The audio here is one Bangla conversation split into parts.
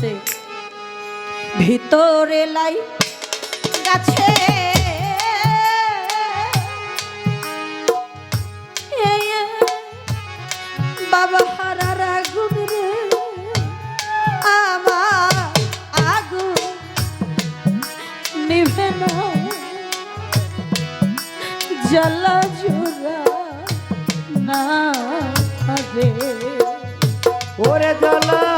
আছে। ভিতরে লাই গাছে। বাবা হারার আগুন রে। আমার আগুন নিভে না। জ্বালা জোড়া না রে ওরে জ্বালা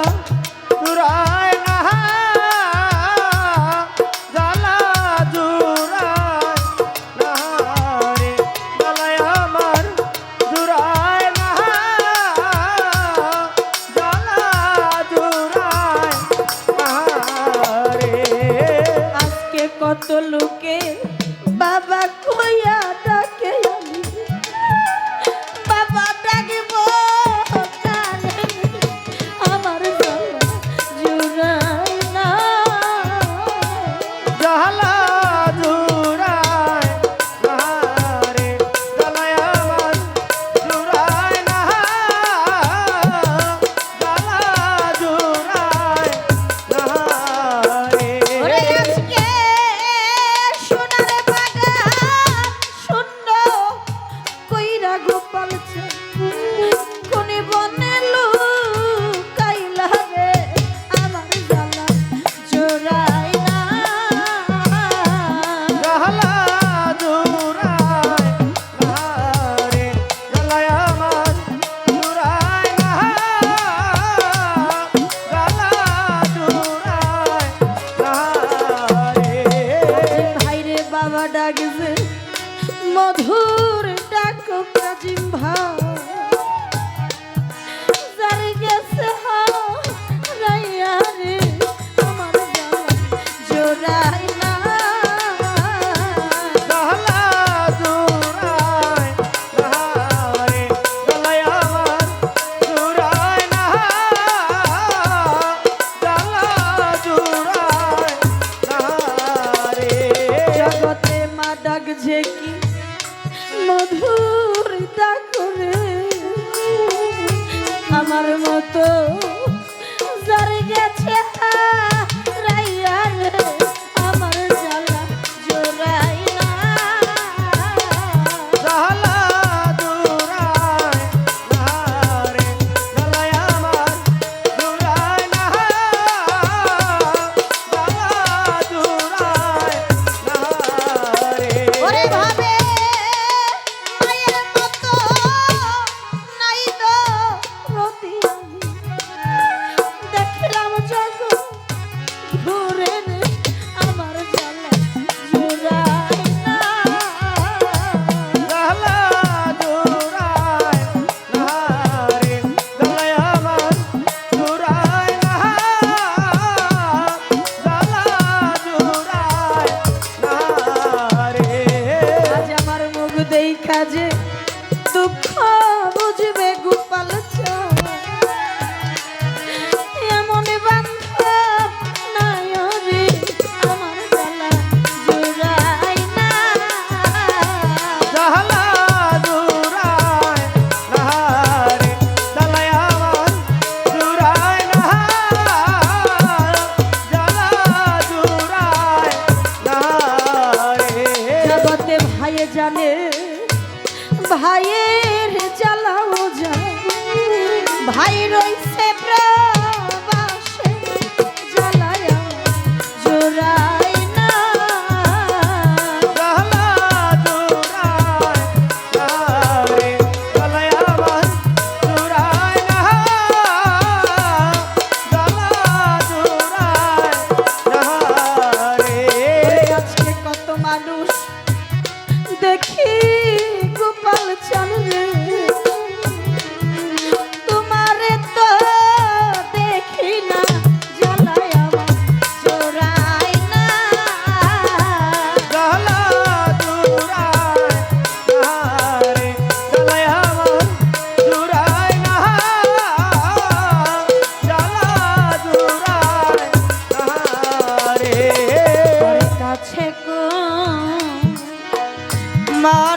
যে কি ভাইয়ে জানে ভাইয়ের চালাও যায়। ভাই রয়েছে প্রবাসে জ্বালায় জোড়া। mama.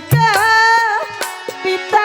নায়িকা পিতা